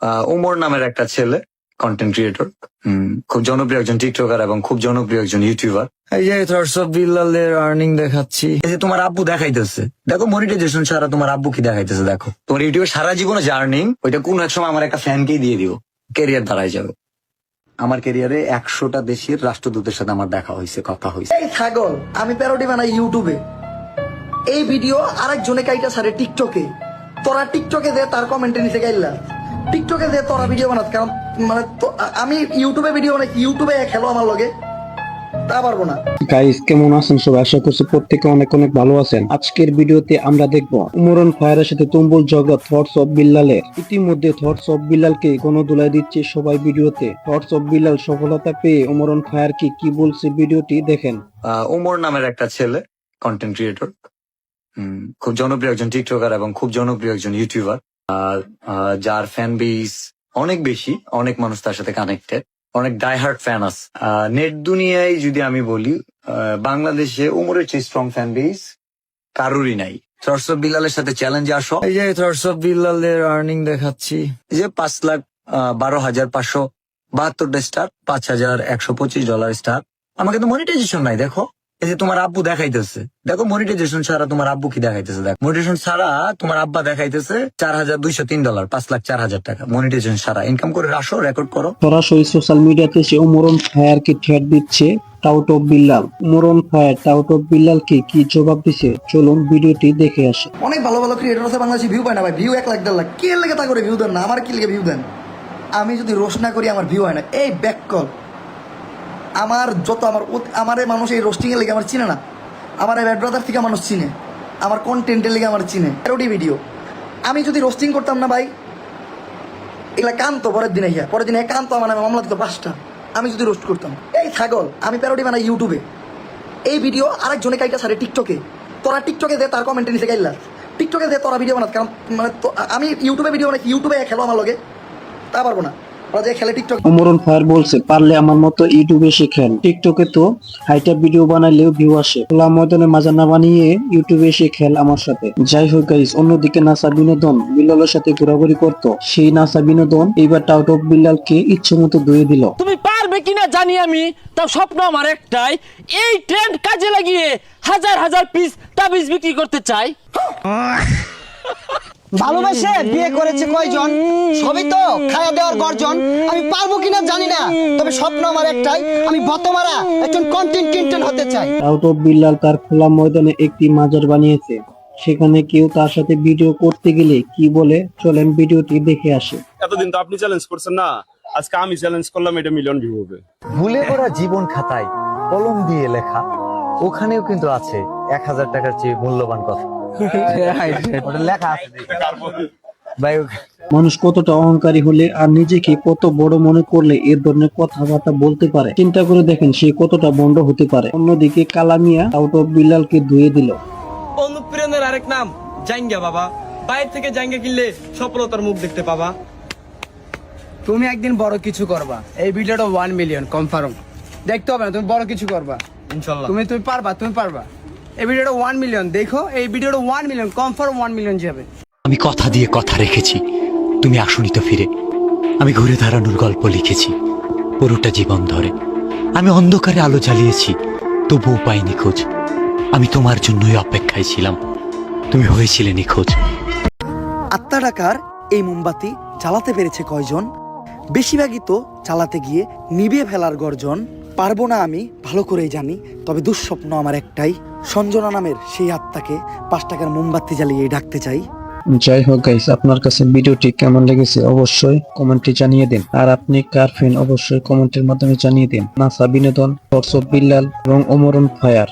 আহ, ওমর নামের একটা ছেলে কন্টেন্ট ক্রিয়েটর খুব জনপ্রিয় একজন টিকটকার এবং খুব জনপ্রিয় একজন ইউটিউবার এই যে বিল্লালের আর্নিং দেখাচ্ছি। এই যে তোমার আব্বু দেখাইতেছে। দেখো মনিটাইজেশন ছাড়া তোমার আব্বু কি দেখাইতেছে দেখো। তোমার ইউটিউবে সারা জীবনে যে আর্নিং ওইটা কোন এক সময় আমার একটা ফ্যানকেই দিয়ে দিও। কেরিয়ার দাঁড়ায় যাবে। আমার ক্যারিয়ারে একশোটা দেশের রাষ্ট্রদূতের সাথে আমার দেখা হয়েছে কথা হয়েছে। এই ছাগল আমি প্যারোডি বানাই ইউটিউবে এই ভিডিও আরেকজনে কাইটা সারে টিকটকে তোরা টিকটকে দে তার কমেন্টে নিচে গাইলা টিকটকে দে তোরা ভিডিও বানাত কারণ মানে আমি ইউটিউবে ভিডিও বানাই ইউটিউবে খেলো আমার লগে তা পারব না। গাইস কেমন আছেন সবাই? আশা করছি প্রত্যেকে অনেক অনেক ভালো আছেন। আজকের ভিডিওতে আমরা দেখব উমরন ফায়ারের সাথে তুম্বুল জগৎ থটস অফ বিল্লালের ইতিমধ্যে থটস অফ বিল্লালকে গণদোলায় দিচ্ছে সবাই ভিডিওতে। থটস অফ বিল্লাল সফলতা পেয়ে উমরন ফায়ারকে কি বলছে ভিডিওটি দেখেন। আহ, ওমর নামের একটা ছেলে কন্টেন্ট ক্রিয়েটর খুব জনপ্রিয় একজন টিকটকার এবং খুব জনপ্রিয় একজন ইউটিউবার যার ফ্যান বেস অনেক বেশি অনেক মানুষ তার সাথে কানেক্টেড অনেক ডাইহার্ট ফ্যান আছে। নেট দুনিয়ায় যদি আমি বলি বাংলাদেশে ওমরের চেয়ে স্ট্রং ফ্যান বেস কারোরই নাই। থ্রটস অফ বিল্লালের সাথে চ্যালেঞ্জে আসো। এই যে থ্রটস অফ বিল্লালের আর্নিং দেখাচ্ছি। এই যে পাঁচ লাখ বারো হাজার পাঁচশো বাহাত্তরটা স্টার পাঁচ হাজার একশো পঁচিশ ডলার স্টার আমাকে তো মনিটাইজেশন নাই দেখো। এই যে তোমার আব্বু দেখাইতেছে। দেখো মনিটাইজেশন ছাড়া তোমার আব্বু কি দেখাইতেছে? দেখো মনিটাইজেশন ছাড়া তোমার আব্বা দেখাইতেছে চার হাজার দুইশো তিন ডলার পাঁচ লাখ চার হাজার টাকা মনিটাইজেশন ছাড়া। ইনকাম করে আসো রেকর্ড করো। সরাসরি সোশ্যাল মিডিয়াতে সে উমরন ফায়ারকে ঠেট দিচ্ছে tout of Billal Umran fire tout of বিল্লালকে কি জবাব দিছে? চলুন ভিডিওটি দেখে আসে। অনেক ভালো ভালো ক্রিয়েটর আছে বাংলাদেশে ভিউ পায় না ভাই। ভিউ এক লাখ দেড় লাখ। কে লেগে তা করে ভিউ দেন না? আমার কি লেগে ভিউ দেন? আমি যদি রোস্ট না করি আমার ভিউ হয় না। এই ব্যাক কল আমার যত আমার আমার এই মানুষ এই রোস্টিং এর লেগে আমার চিনে না। আমার এই ব্রাদার থেকে মানুষ চিনে। আমার কন্টেন্টের লেগে আমার চিনে। প্যারোডি ভিডিও আমি যদি রোস্টিং করতাম না ভাই, এগুলা কান্ত পরের দিনে গিয়া পরের দিনে কান্ত আমার নামে মামলা দিত পাঁচটা। আমি যদি রোস্ট করতাম। এই ছাগল, আমি প্যারোডি বানাই ইউটিউবে এই ভিডিও আরেকজনে কাইটা সারে টিকটকে তোরা টিকটকে দে, তার কমেন্টে নিচে গাইলা। টিকটকে দে, তোরা ভিডিও বানাত। কারণ মানে আমি ইউটিউবে ভিডিও বানাই ইউটিউবে খেলো আমার লগে? তা পারব না। ওরা যে খেলে টিকটক উমরন ফায়ার বলছে পারলে আমার মতো ইউটিউবে শিখেন। টিকটকে তো হাইটা ভিডিও বানাইলেও ভিউ আসে। খোলা ময়দানে মাজা না বানিয়ে ইউটিউবে এসে খেল আমার সাথে। যাই হোক গাইস অন্যদিকে নাসা বিনোদন বিল্লালের সাথে ঘোরাঘুরি করত। সেই নাসা বিনোদন এইবার টাউট অফ বিল্লালকে ইচ্ছে মতো ধুয়ে দিল। তুমি পারবে কিনা জানি আমি তাও স্বপ্ন আমার একটাই এই ট্রেন্ড কাজে লাগিয়ে হাজার হাজার পিস তাবিজ বিক্রি করতে চাই। ভালোবাসে বিয়ে করেছে কয়জন? সবই তো খায়া দেওয়ার গর্জন। আমি পারব কিনা জানি না। তবে স্বপ্ন আমার একটাই আমি বতমারা একজন কন্টেন্ট কিন্টেন্ট হতে চাই। টাউট অফ বিল্লাল তার খোলা ময়দানে একটি মাজার বানিয়েছে। সেখানে কেউ তার সাথে ভিডিও করতে গেলে কি বলে চলেন ভিডিওটি দেখে আসে। এতদিন তো আপনি চ্যালেঞ্জ করছেন না। আজকে আমি চ্যালেঞ্জ করলাম এটা মিলিয়ন ভিউ হবে। ভুলে করা জীবন খাতায় কলম দিয়ে লেখা। ওখানেও কিন্তু আছে এক হাজার টাকার চেয়ে মূল্যবান কথা। লেখা আছে ভাই মানুষ কতটা অহংকারী হলে আর নিজেকে কত বড় মনে করলে এ ধরনের কথাবার্তা বলতে পারে? চিন্তা করে দেখেন সে কতটা বন্ড হতে পারে। অন্যদিকে কালামিয়া আউট অফ বিল্লালকে ধুয়ে দিল। অনুপ্রেরণার আরেক নাম জাঙ্গা বাবা। বাইরে থেকে জাঙ্গা কিনলে সফলতার মুখ দেখতে পাবা। তুমি একদিন বড় কিছু করবা। এই ভিডিওটা ওয়ান মিলিয়ন কনফার্ম দেখতে হবে না তুমি বড় কিছু করবা। ইনশাল্লাহ। তুমি তুমি পারবা তুমি পারবা। এই ভিডিওটা ওয়ান মিলিয়ন দেখো এই ভিডিওটা one million confirm one million যাবে আমি কথা দিয়ে কথা রেখেছি তুমি আসনি তো ফিরে। আমি ঘুরে দাঁড়ানোর গল্প লিখেছি পুরোটা জীবন ধরে। আমি অন্ধকারে আলো জ্বালিয়েছি তবুও পাইনি খোঁজ আমি তোমার জন্যই অপেক্ষায় ছিলাম। তুমি হয়েছিলে নিখোঁজ। আত্মা টাকার এই মোমবাতি চালাতে পেরেছে কয়জন? বেশিরভাগই তো চালাতে গিয়ে নিভিয়ে ফেলার গর্জন। পারব না আমি, ভালো করেই জানি, তবে দুঃস্বপ্ন আমার একটাই, সঞ্জনা নামের সেই আত্মাকে পাঁচ টাকার মোমবাতি জ্বালিয়ে ডাকতে চাই। যাই হোক গাইস আপনার কাছে ভিডিওটি কেমন লেগেছে অবশ্যই কমেন্টে জানিয়ে দিন। আর আপনি কার ফ্যান অবশ্যই কমেন্টের মাধ্যমে জানিয়ে দিন। নাসা বিনোদন হর্ষ বিল্লাল এবং অমরণ ফায়ার।